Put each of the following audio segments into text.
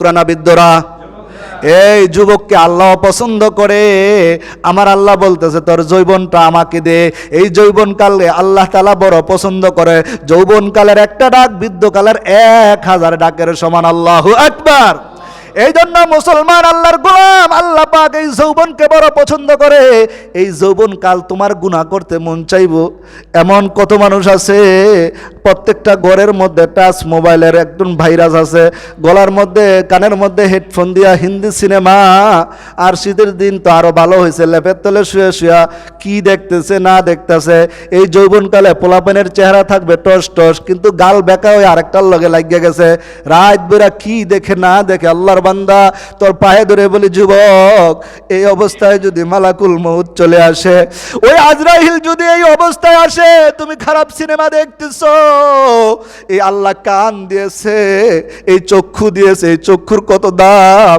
পুরানাবিদ্যরা এই যুবককে আল্লাহ পছন্দ করে। আমার আল্লাহ বলতেছে, তোর যৌবনটা আমাকে দে। এই যৌবনকালে আল্লাহ তালা বড় পছন্দ করে। যৌবনকালের একটা ডাক, বৃদ্ধকালের এক হাজার ডাকের সমান আল্লাহ একবার এই জন্য মুসলমান আল্লাহর গোলাম, আল্লাহ পাক এই যৌবনকে বড় পছন্দ করে। এই যৌবন কাল তোমার গুনাহ করতে মন চাইব। এমন কত মানুষ আছে, প্রত্যেকটা ঘরের মধ্যে টাচ মোবাইলের একজন ভাইরাস আছে, গলার মধ্যে, কানের মধ্যে হেডফোন দিয়া হিন্দি সিনেমা, আর শীতের দিন তো আরও ভালো হয়েছে, লেপের তলে শুয়ে শুয়া কি দেখতেছে, না দেখতেছে। এই যৌবনকালে পোলাপেনের চেহারা থাকবে টস টস, কিন্তু গাল বেকা হয়ে আরেকটার লগে লাগিয়ে গেছে। রাত বেরা কি দেখে না দেখে আল্লাহর বান্দা, তোর পায়ে ধরে বলি, যুবক, এই অবস্থায় যদি মালাকুল মৌত চলে আসে, ওই আজরাইল যদি এই অবস্থায় আসে, তুমি খারাপ সিনেমা দেখতেছো। এই আল্লাহ কান দিয়েছে, এই চক্ষু দিয়েছে, এই চক্ষুর কত দাম?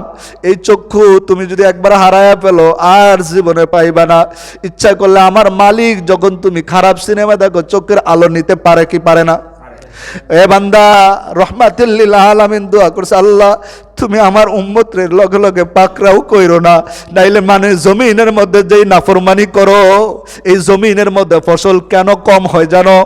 এই চক্ষু তুমি যদি একবার হারায়া পেল আর জীবনে পাইবা না। ইচ্ছা করলে আমার মালিক যখন তুমি খারাপ সিনেমা দেখো, চোখের আলো নিতে পারে কি পারে না? এ বান্দা রহমাতুল্লিল আলামিন দোয়া করছে, আল্লাহ তুমি আমার উম্মতের লগে লগে পাকরাও কইরো না। নাইলে মানে জমিনের মধ্যে যেই নাফরমানি করো, এই জমিনের মধ্যে ফসল কেন কম হয় জানো?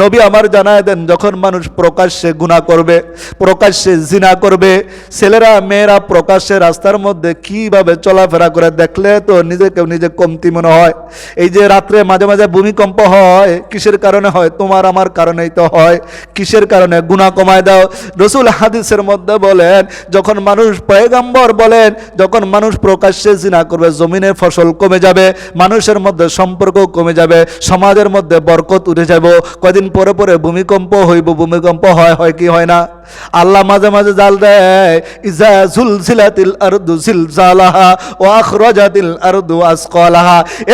নবী আমার জানায় দেন, যখন মানুষ প্রকাশ্যে গুনাহ করবে, প্রকাশ্যে জিনা করবে, ছেলেরা, মেয়েরা প্রকাশ্যে রাস্তার মধ্যে কীভাবে চলাফেরা করে দেখলে তো নিজেকে নিজে কমতি মনে হয়। এই যে রাত্রে মাঝে মাঝে ভূমিকম্প হয়, কিসের কারণে হয়? তোমার আমার কারণেই তো হয়। কিসের কারণে? গুনাহ কমায় দাও। রসুল হাদিসের মধ্যে বলেন, যখন মানুষ পয়গাম্বর বলেন, যখন মানুষ প্রকাশ্যে জিনা করবে জমিনের ফসল কমে যাবে, মানুষের মধ্যে সম্পর্ক কমে যাবে, সমাজের মধ্যে বরকত উঠে যাব, কদিন পরে পরে ভূমিকম্প হইব, ভূমিকম্প হয় হয় কি হয় না? আল্লাহ মাঝে মাঝে জাল দেয়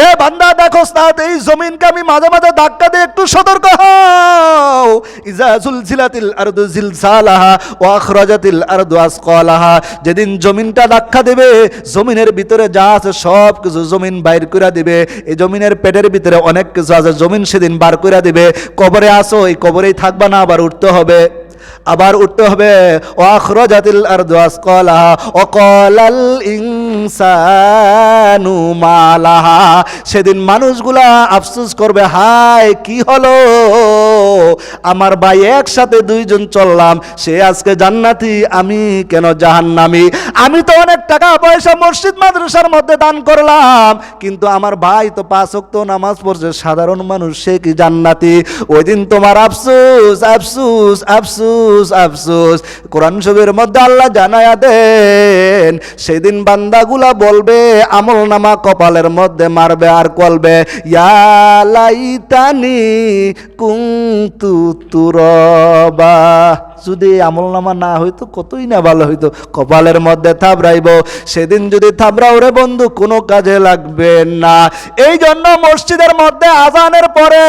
এ বান্দা, দেখো এই জমিনকে আমি মাঝে মাঝে ধাক্কা দিয়ে একটু সতর্ক ইজা যেদিন জমিনটা ধাক্কা দেবে, জমিনের ভিতরে যা আছে সব কিছু জমিন বাইর করে দিবে। এই জমিনের পেটের ভিতরে অনেক কিছু আছে, জমিন সেদিন বার করে দিবে। কবরে আসো, এই কবরেই থাকবা না, আবার উঠতে হবে। আবার উঠতে হবে। ওয়াখরাজাতিল আরদু আসকালাহা ওয়াকালাল ইনসানু মালাহা। সেদিন মানুষগুলা আফসোস করবে, হায়, কি হলো? আমার ভাই একসাথে দুইজন চললাম, সে আজকে জান্নাতি, আমি কেন জাহান্নামি? আমি তো অনেক টাকা পয়সা মসজিদ মাদ্রাসার মধ্যে দান করলাম, কিন্তু আমার ভাই তো পাঁচ ওয়াক্ত নামাজ পড়ছে, সাধারণ মানুষ, সে কি জান্নাতি? ওই দিন তোমার আফসুস আফসুস, আফসোস। আফসোস, আফসুস। কোরআন শরীফের মধ্যে আল্লাহ জানায়া দেন, সেদিন বান্দাগুলা বলবে, আমল নামা কপালের মধ্যে মারবে আর কলবে ইয়ালাইতানি কুন্তু তুরবা। যদি আমল নামা না হইতো, কতই না ভালো হইতো। কপালের মধ্যে থাবড়াইব। সেদিন যদি থাবড়াও রে বন্ধু, কোনো কাজে লাগবে না। এই জন্য মসজিদের মধ্যে আজানের পরে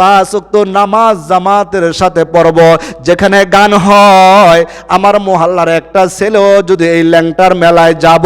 পাঁচ উক্ত নামাজ জামাতের সাথে পড়ব, যেখানে গান হয়। আমার মহল্লার একটা ছেলেও যদি এই ল্যাংটার মেলায় যাব